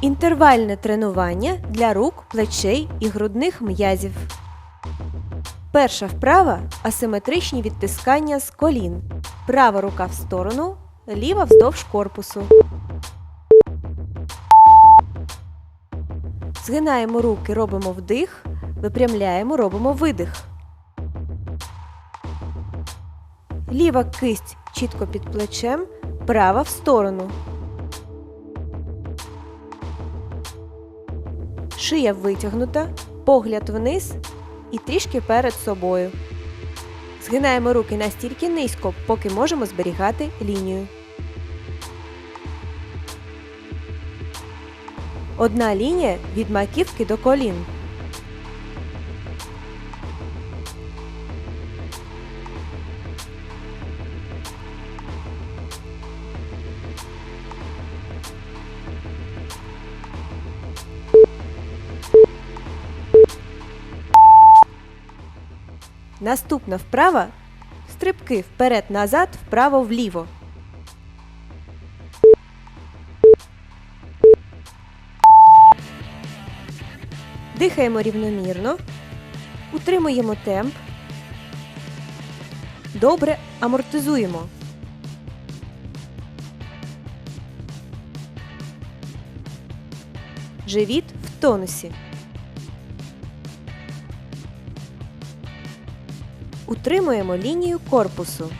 Інтервальне тренування для рук, плечей і грудних м'язів. Перша вправа асиметричні відтискання з колін. Права рука в сторону, ліва вздовж корпусу. Згинаємо руки, робимо вдих, випрямляємо, робимо видих. Ліва кисть чітко під плечем, права в сторону. Шия витягнута, погляд вниз і трішки перед собою. Згинаємо руки настільки низько, поки можемо зберігати лінію. Одна лінія від маківки до колін. Наступна вправа стрибки вперед-назад, вправо-вліво. Дихаємо рівномірно, утримуємо темп. Добре амортизуємо. Живіт в тонусі. Утримуємо лінію корпусу.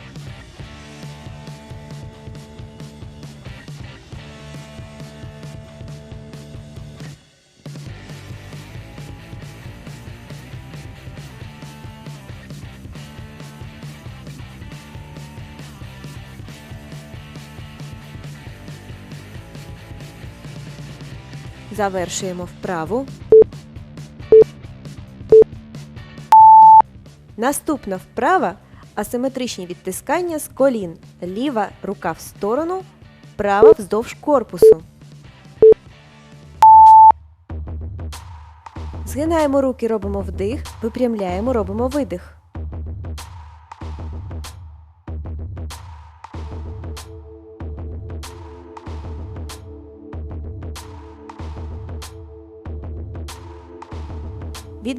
Завершуємо вправу. Наступна вправа асиметричні відтискання з колін. Ліва рука в сторону, права вздовж корпусу. Згинаємо руки, робимо вдих, випрямляємо, робимо видих.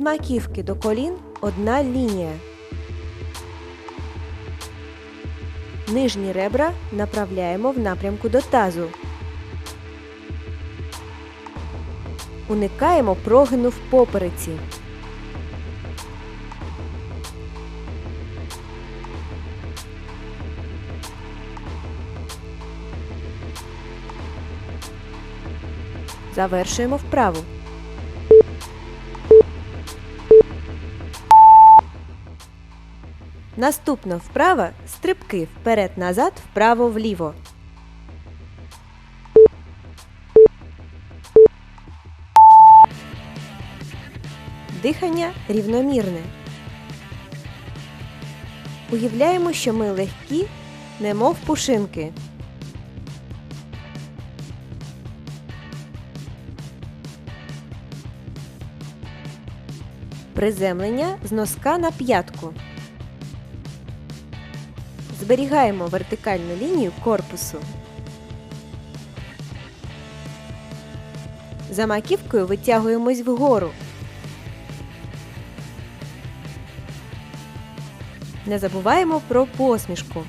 Маківки до колін одна лінія. Нижні ребра направляємо в напрямку до тазу. Уникаємо прогину в попереці. Завершуємо вправу. Наступна вправа стрибки вперед-назад, вправо-вліво. Дихання рівномірне. Уявляємо, що ми легкі, немов пушинки. Приземлення з носка на п'ятку. Зберігаємо вертикальну лінію корпусу. За маківкою витягуємось вгору. Не забуваємо про посмішку.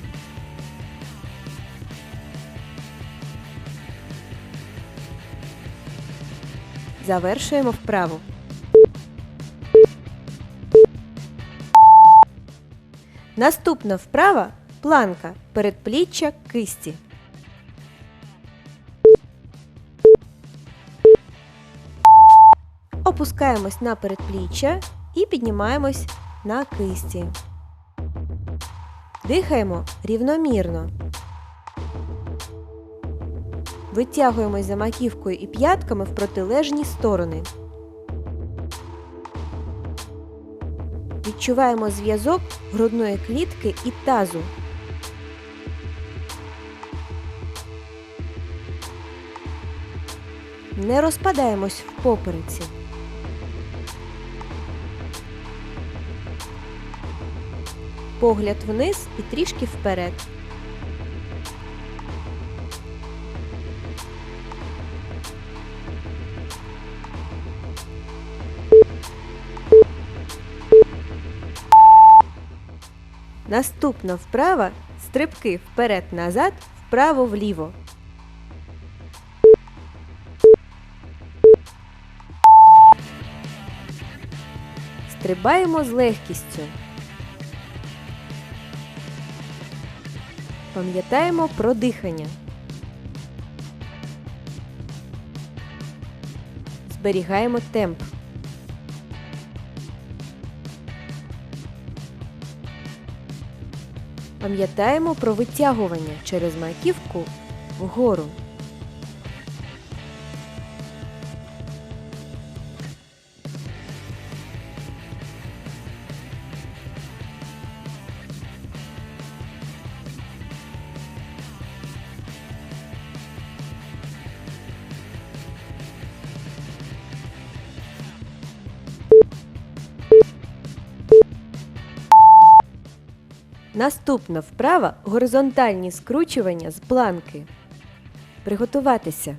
Завершуємо вправу. Наступна вправа планка передпліччя кисті. Опускаємось на передпліччя і піднімаємось на кисті. Дихаємо рівномірно. Витягуємось за маківкою і п'ятками в протилежні сторони. Відчуваємо зв'язок грудної клітки і тазу. не розпадаємось в попереці. Погляд вниз і трішки вперед. Наступна вправа стрибки вперед-назад, вправо-вліво. Стрибаємо з легкістю. Пам'ятаємо про дихання. Зберігаємо темп. Пам'ятаємо про витягування через маківку вгору. Наступна вправа горизонтальні скручування з планки. Приготуватися.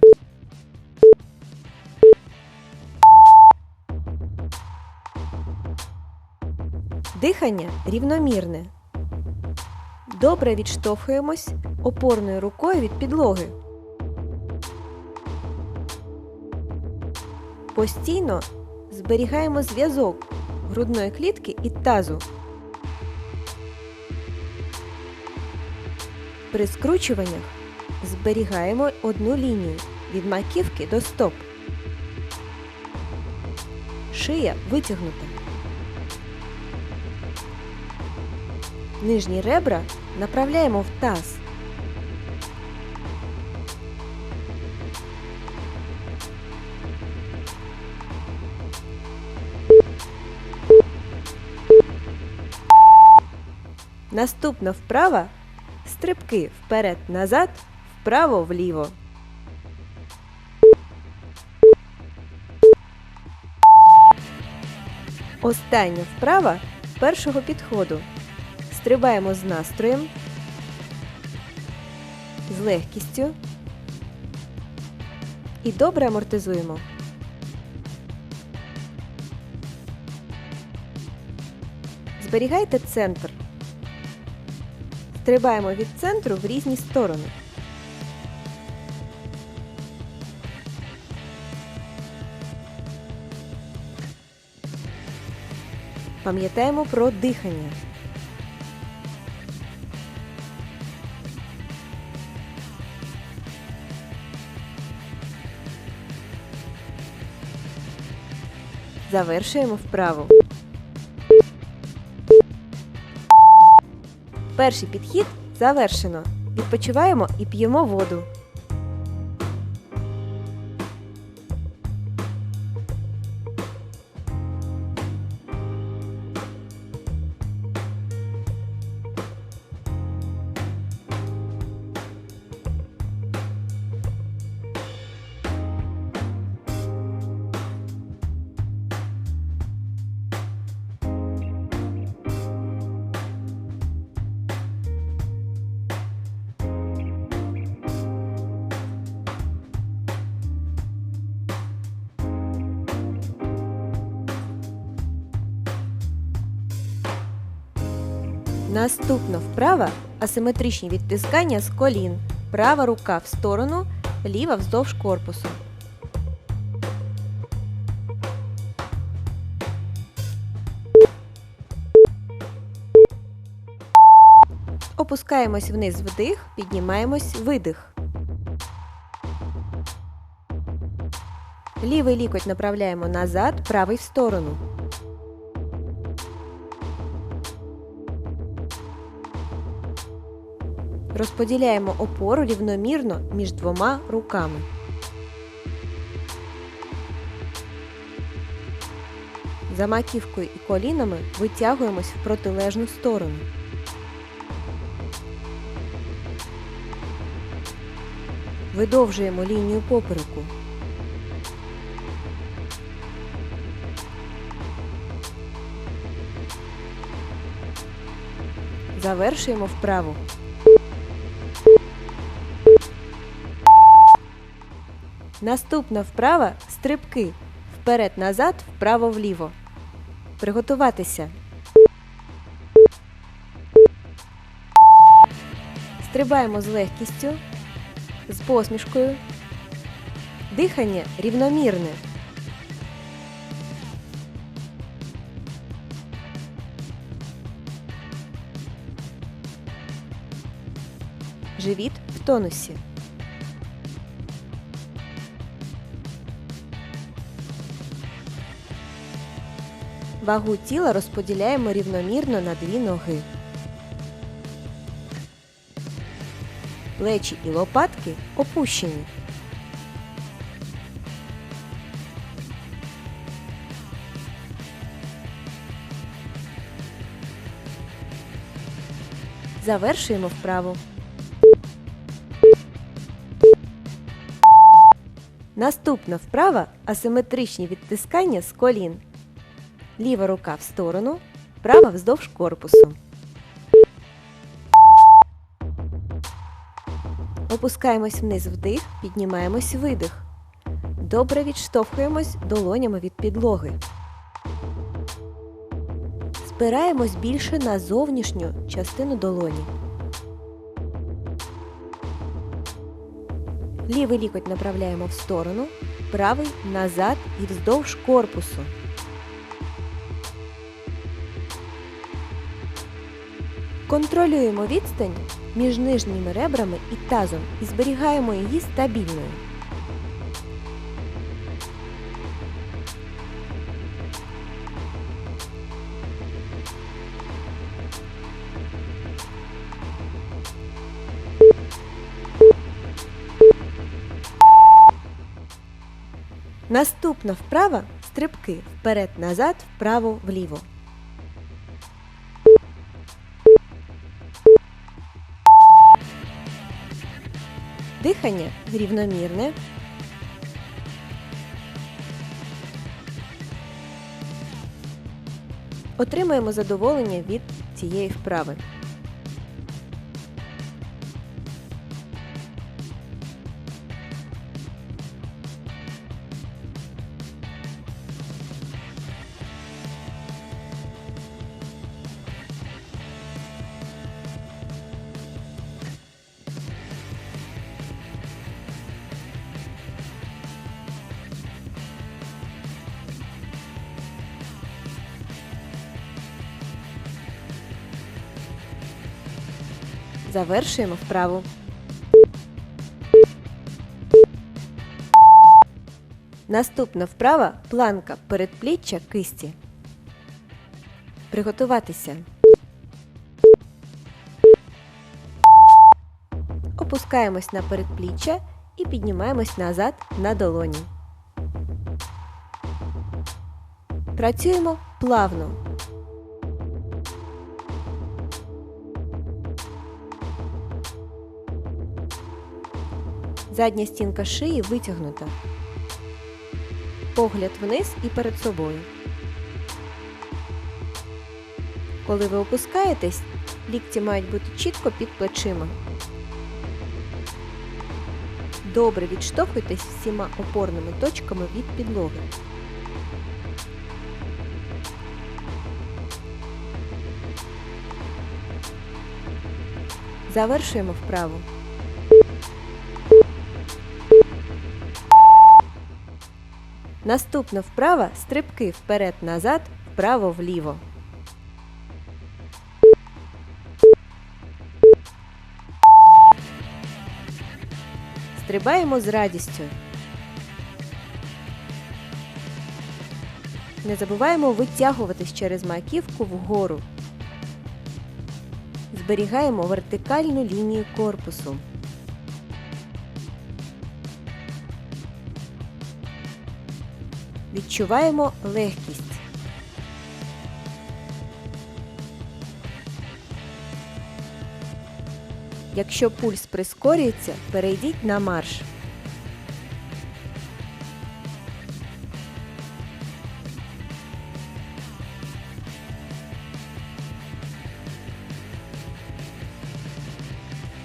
Дихання рівномірне. Добре відштовхуємось опорною рукою від підлоги. Постійно зберігаємо зв'язок грудної клітки і тазу. При скручуваннях зберігаємо одну лінію від маківки до стоп. Шия витягнута. Нижні ребра направляємо в таз. Наступна вправа стрибки вперед-назад, вправо-вліво. Остання вправа першого підходу. Стрибаємо з настроєм, з легкістю і добре амортизуємо. Зберігайте центр. Стрибаємо від центру в різні сторони. Пам'ятаємо про дихання. Завершуємо вправу. Перший підхід завершено. Відпочиваємо і п'ємо воду. Наступна вправа асиметричні відтискання з колін. Права рука в сторону, ліва вздовж корпусу. Опускаємось вниз вдих, піднімаємось видих. Лівий лікоть направляємо назад, правий в сторону. Розподіляємо опору рівномірно між двома руками. За маківкою і колінами витягуємось в протилежну сторону. Видовжуємо лінію попереку. Завершуємо вправу. Наступна вправа стрибки. Вперед-назад, вправо-вліво. Приготуватися. Стрибаємо з легкістю, з посмішкою. Дихання рівномірне. Живіт в тонусі. Вагу тіла розподіляємо рівномірно на дві ноги. Плечі і лопатки опущені. Завершуємо вправу. Наступна вправа асиметричні відтискання з колін. Ліва рука в сторону, права вздовж корпусу. Опускаємось вниз вдих, піднімаємось видих. Добре відштовхуємось долонями від підлоги. Спираємось більше на зовнішню частину долоні. Лівий лікоть направляємо в сторону, правий назад і вздовж корпусу. Контролюємо відстань між нижніми ребрами і тазом і зберігаємо її стабільною. Наступна вправа стрибки вперед-назад, вправо-вліво. Дихання рівномірне. Отримаємо задоволення від цієї вправи. Завершуємо вправу. Наступна вправа планка передпліччя кисті. Приготуватися. Опускаємось на передпліччя і піднімаємось назад на долоні. Працюємо плавно. Задня стінка шиї витягнута. Погляд вниз і перед собою. Коли ви опускаєтесь, лікті мають бути чітко під плечима. Добре відштовхуйтесь всіма опорними точками від підлоги. Завершуємо вправу. Наступна вправа стрибки вперед-назад, вправо-вліво. Стрибаємо з радістю. Не забуваємо витягуватись через маківку вгору. Зберігаємо вертикальну лінію корпусу. Відчуваємо легкість. Якщо пульс прискорюється, перейдіть на марш.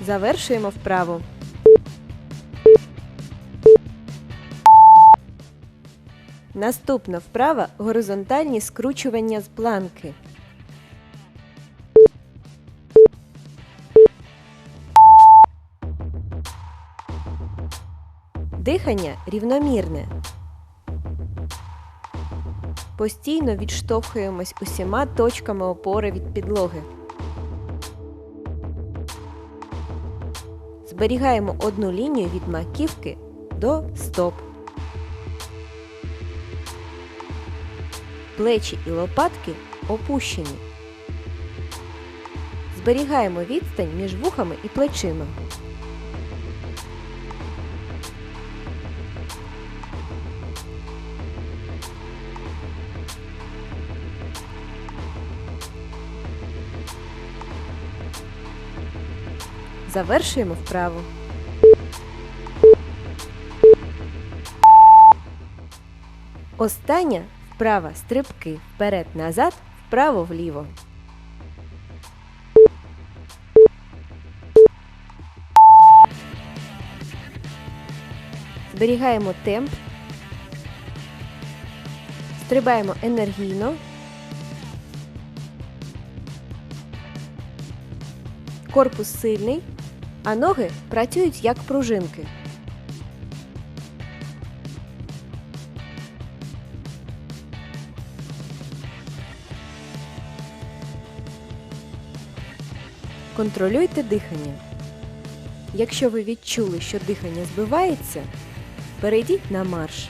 Завершуємо вправу. Наступна вправа горизонтальні скручування з планки. Дихання рівномірне. Постійно відштовхуємось усіма точками опори від підлоги. Зберігаємо одну лінію від маківки до стоп. Плечі і лопатки опущені. Зберігаємо відстань між вухами і плечима. Завершуємо вправу. Остання вправа стрибки вперед-назад, вправо-вліво. Зберігаємо темп. Стрибаємо енергійно. Корпус сильний, а ноги працюють як пружинки. Контролюйте дихання. Якщо ви відчули, що дихання збивається, перейдіть на марш.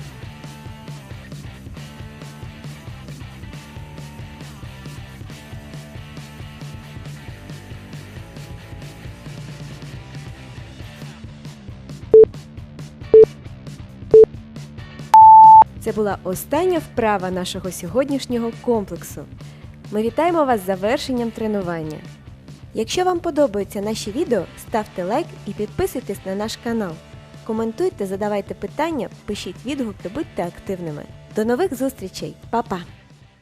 Це була остання вправа нашого сьогоднішнього комплексу. Ми вітаємо вас з завершенням тренування. Якщо вам подобаються наші відео, ставте лайк і підписуйтесь на наш канал. Коментуйте, задавайте питання, пишіть відгуки, будьте активними. До нових зустрічей, Па-па!